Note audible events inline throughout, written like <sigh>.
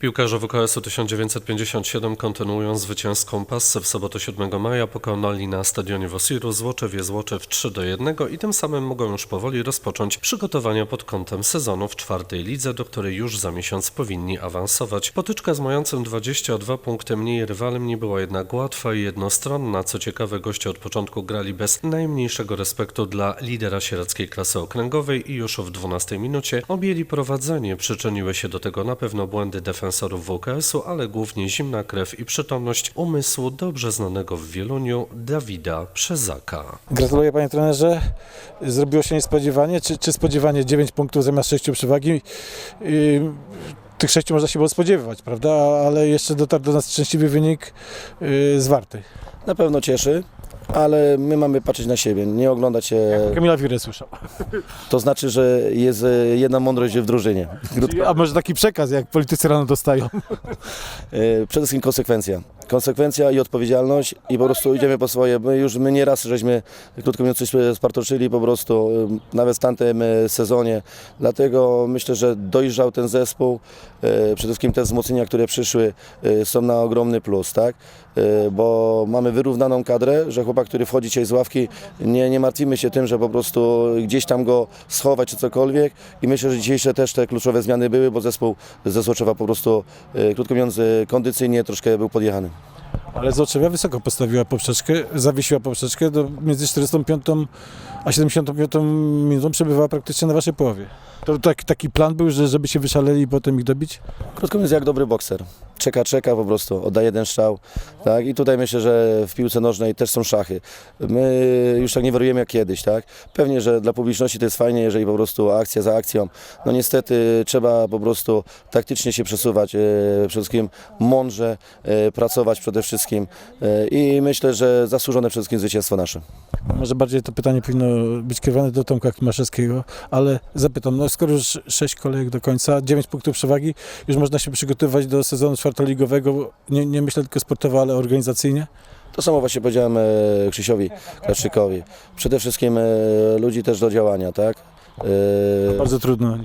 Piłkarze WKS-u 1957 kontynuują zwycięską passę. W sobotę 7 maja pokonali na stadionie w Osiru Złoczewie Złoczew 3 do 1 i tym samym mogą już powoli rozpocząć przygotowania pod kątem sezonu w czwartej lidze, do której już za miesiąc powinni awansować. Potyczka z mającym 22 punkty mniej rywalem nie była jednak łatwa i jednostronna. Co ciekawe, goście od początku grali bez najmniejszego respektu dla lidera sieradzkiej klasy okręgowej i już w 12 minucie objęli prowadzenie. Przyczyniły się do tego na pewno błędy defensorów WKS-u, ale głównie zimna krew i przytomność umysłu dobrze znanego w Wieluniu Dawida Przezaka. Gratuluję panie trenerze. Zrobiło się niespodziewanie, czy, czy spodziewanie 9 punktów zamiast 6 przewagi? Yy, tych 6 można się było spodziewać, prawda? Ale jeszcze dotarł do nas szczęśliwy wynik yy, z Warty. Na pewno cieszy, ale my mamy patrzeć na siebie, nie oglądać się. Kamila Wiry słyszał. To znaczy, że jest e, jedna mądrość w drużynie. A może taki przekaz, jak politycy rano dostają? E, Przede wszystkim konsekwencja. Konsekwencja i odpowiedzialność i po prostu idziemy po swoje. My już my nieraz żeśmy, krótko mówiąc, coś spartoczyli po prostu, nawet w tamtym e, sezonie. Dlatego myślę, że dojrzał ten zespół. E, Przede wszystkim te wzmocnienia, które przyszły e, są na ogromny plus, tak? Bo mamy wyrównaną kadrę, że chłopak, który wchodzi dzisiaj z ławki, nie, nie martwimy się tym, że po prostu gdzieś tam go schować czy cokolwiek i myślę, że dzisiejsze też te kluczowe zmiany były, bo zespół ze Złoczewa po prostu, krótko mówiąc, kondycyjnie troszkę był podjechany. Ale Złoczewia wysoko postawiła poprzeczkę, zawiesiła poprzeczkę, do, między 45 a 75 minutą przebywała praktycznie na waszej połowie. To tak, taki plan był, że żeby się wyszaleli i potem ich dobić? Krótko mówiąc, jak dobry bokser. Czeka, czeka po prostu, oddaje jeden strzał. Tak? I tutaj myślę, że w piłce nożnej też są szachy. My już tak nie wariujemy jak kiedyś. Tak? Pewnie, że dla publiczności to jest fajnie, jeżeli po prostu akcja za akcją. No niestety trzeba po prostu taktycznie się przesuwać, e, przede wszystkim mądrze e, pracować przede wszystkim. E, I myślę, że zasłużone przede wszystkim zwycięstwo nasze. Może bardziej to pytanie powinno być kierowane do Tomka Klimaszewskiego, ale zapytam, no skoro już 6 kolejek do końca, 9 punktów przewagi, już można się przygotowywać do sezonu czwartoligowego, nie, nie myślę tylko sportowo, ale organizacyjnie? To samo właśnie powiedziałem e, Krzysiowi Krawczykowi. Przede wszystkim e, ludzi też do działania, tak? E, Bardzo trudno.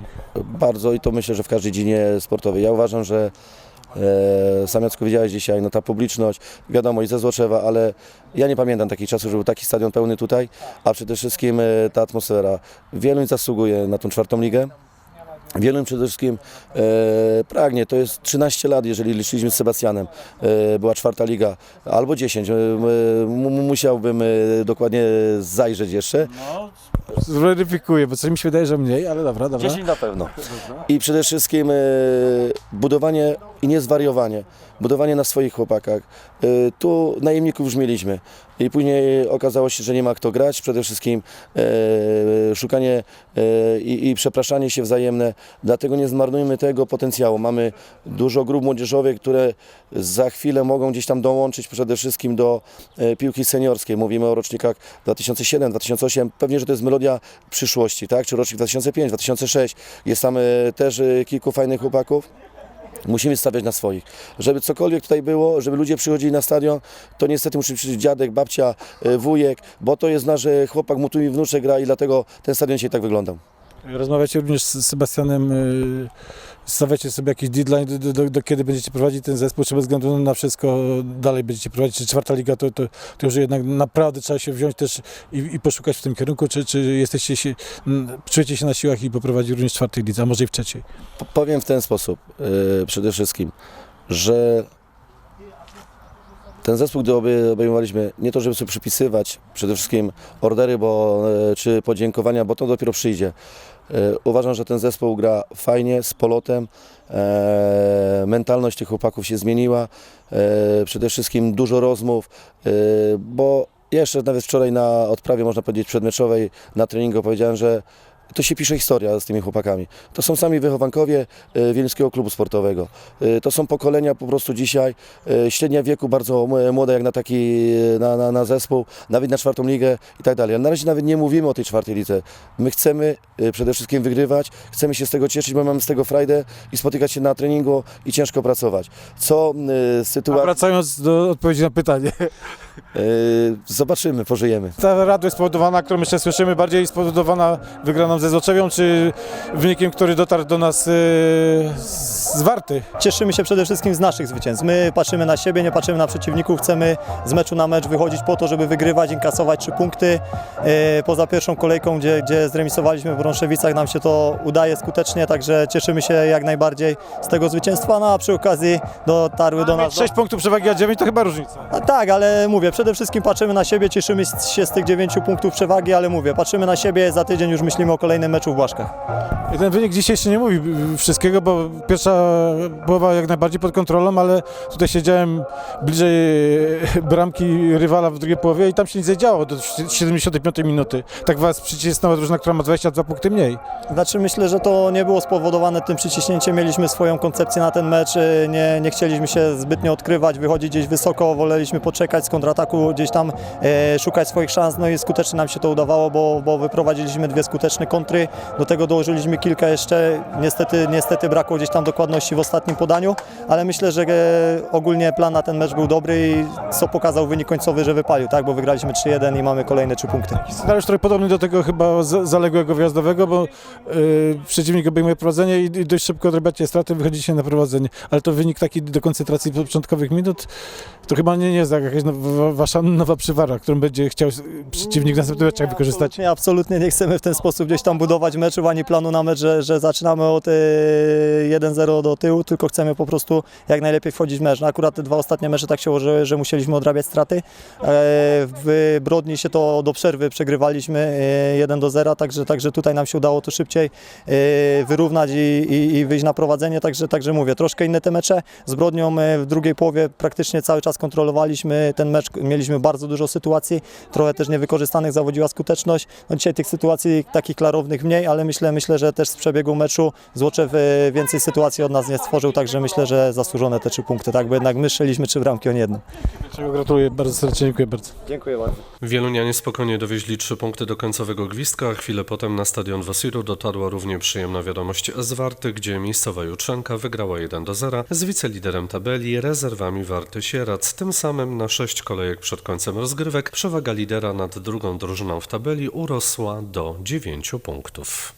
bardzo i to myślę, że w każdej dziedzinie sportowej. Ja uważam, że e, sam Jacku widziałeś dzisiaj, no ta publiczność, wiadomo i ze Złoczewa, ale ja nie pamiętam takich czasów, że był taki stadion pełny tutaj, a przede wszystkim e, ta atmosfera. Wieluń zasługuje na tą czwartą ligę. Wieluń przede wszystkim e, pragnie, to jest 13 lat, jeżeli liczyliśmy z Sebastianem, e, była czwarta liga, albo 10, e, mu- mu- musiałbym e, dokładnie zajrzeć jeszcze, Zweryfikuję, bo coś mi się wydaje, że mniej, ale dobra, dobra. 10 na pewno. I przede wszystkim e, budowanie i nie zwariowanie. Budowanie na swoich chłopakach. E, tu najemników już mieliśmy. I później okazało się, że nie ma kto grać. Przede wszystkim e, szukanie i, przepraszanie się wzajemne. Dlatego nie zmarnujmy tego potencjału. Mamy dużo grup młodzieżowych, które za chwilę mogą gdzieś tam dołączyć przede wszystkim do piłki seniorskiej. Mówimy o rocznikach 2007, 2008. Pewnie, że to jest melodia przyszłości, tak? Czy rocznik 2005, 2006. Jest tam e, też e, kilku fajnych chłopaków. Musimy stawiać na swoich. Żeby cokolwiek tutaj było, żeby ludzie przychodzili na stadion, to niestety musi przyjść dziadek, babcia, e, wujek, bo to jest nasz chłopak, mu tu i wnuczek gra i dlatego ten stadion dzisiaj tak wyglądał. Rozmawiacie również z Sebastianem, stawiacie sobie jakiś deadline, do, do, do, do kiedy będziecie prowadzić ten zespół, czy bez względu na wszystko dalej będziecie prowadzić, czy czwarta liga, to, to, to już jednak naprawdę trzeba się wziąć też i, i poszukać w tym kierunku, czy, czy jesteście się, czujecie się na siłach i poprowadzić również w czwartej lidze, a może i w trzeciej? Powiem w ten sposób e, przede wszystkim, że ten zespół, gdy obejmowaliśmy, nie to, żeby sobie przypisywać przede wszystkim ordery bo, e, czy podziękowania, bo to dopiero przyjdzie. E, Uważam, że ten zespół gra fajnie, z polotem. E, mentalność tych chłopaków się zmieniła. E, przede wszystkim dużo rozmów, bo jeszcze nawet wczoraj na odprawie, można powiedzieć, przedmeczowej na treningu powiedziałem, że to się pisze historia z tymi chłopakami. To są sami wychowankowie e, Wielskiego Klubu Sportowego. E, To są pokolenia po prostu dzisiaj, e, średnia wieku bardzo młoda jak na taki, na, na, na zespół, nawet na czwartą ligę i tak dalej. Ale na razie nawet nie mówimy o tej czwartej lidze. My chcemy przede wszystkim wygrywać, chcemy się z tego cieszyć, bo mamy z tego frajdę i spotykać się na treningu i ciężko pracować. Co z A sytuacji... wracając do odpowiedzi na pytanie. Zobaczymy, pożyjemy. Ta radość spowodowana, którą jeszcze słyszymy, bardziej spowodowana wygraną ze Złoczewią, czy wynikiem, który dotarł do nas e, z Warty. Cieszymy się przede wszystkim z naszych zwycięstw. My patrzymy na siebie, nie patrzymy na przeciwników, chcemy z meczu na mecz wychodzić po to, żeby wygrywać, inkasować trzy punkty. E, Poza pierwszą kolejką, gdzie, gdzie zremisowaliśmy w Brąszewicach, nam się to udaje skutecznie, także cieszymy się jak najbardziej z tego zwycięstwa, no a przy okazji dotarły do nas... 6 punktów przewagi, a 9 to chyba różnica. A tak, ale mówię, przede wszystkim patrzymy na siebie, cieszymy się z tych 9 punktów przewagi, ale mówię, patrzymy na siebie, za tydzień już myślimy o kolejnym meczu w Błaszkach. I ten wynik dzisiaj jeszcze nie mówi wszystkiego, bo pierwsza połowa jak najbardziej pod kontrolą, ale tutaj siedziałem bliżej <laughs> bramki rywala w drugiej połowie i tam się nic nie działo do 75 minuty. Tak was przycisnęła drużyna, która ma 22 punkty mniej. Znaczy myślę, że to nie było spowodowane tym przyciśnięciem. Mieliśmy swoją koncepcję na ten mecz. Nie, nie chcieliśmy się zbytnio odkrywać, wychodzić gdzieś wysoko. Woleliśmy poczekać z kontrataku, gdzieś tam e, szukać swoich szans. No i skutecznie nam się to udawało, bo, bo wyprowadziliśmy dwie skuteczne kontry. Do tego dołożyliśmy kilka jeszcze. Niestety, niestety brakło gdzieś tam dokładności w ostatnim podaniu, ale myślę, że e, ogólnie plan na ten mecz był dobry i co pokazał wynik końcowy, że wypalił, tak? Bo wygraliśmy 3-1 i mamy kolejne 3 punkty. Scenariusz trochę podobny do tego chyba za- zaległego wjazdowego, bo yy, przeciwnik obejmuje prowadzenie i, i dość szybko odrabiacie straty, wychodzicie na prowadzenie. Ale to wynik taki do koncentracji początkowych minut, to chyba nie, nie jest jakaś nowa, wasza nowa przywara, którą będzie chciał przeciwnik w następnym meczach wykorzystać. Absolutnie, absolutnie nie chcemy w ten sposób gdzieś tam budować meczów, ani planu na mecz, że, że zaczynamy od e, 1-0 do tyłu, tylko chcemy po prostu jak najlepiej wchodzić w mecz. No, akurat te dwa ostatnie mecze tak się ułożyły, że musieliśmy odrabiać straty. E, w Brodni się to do przerwy przegrywaliśmy e, 1 do 0, także, także tutaj nam się udało to szybciej e, wyrównać i, i, i wyjść na prowadzenie, także, także mówię, troszkę inne te mecze. Z Brodnią w drugiej połowie praktycznie cały czas kontrolowaliśmy ten mecz, mieliśmy bardzo dużo sytuacji, trochę też niewykorzystanych, zawodziła skuteczność. No dzisiaj tych sytuacji takich klarownych mniej, ale myślę, myślę, że też z przebiegu meczu Złoczew e, więcej sytuacji od nas nie stworzył, także myślę, że zasłużone te trzy punkty, tak, bo jednak my strzeliśmy trzy bramki, on jedno. Czego gratuluję bardzo serdecznie, dziękuję bardzo. Dziękuję bardzo. Wielunianie spokojnie dowieźli trzy punkty do końcowego gwizdka, a chwilę potem na stadion Wosiru dotarła równie przyjemna wiadomość z Warty, gdzie miejscowa Jutrzenka wygrała 1 do 0 z wiceliderem tabeli rezerwami Warty Sierac. Tym samym na sześć kolejek przed końcem rozgrywek przewaga lidera nad drugą drużyną w tabeli urosła do 9 punktów.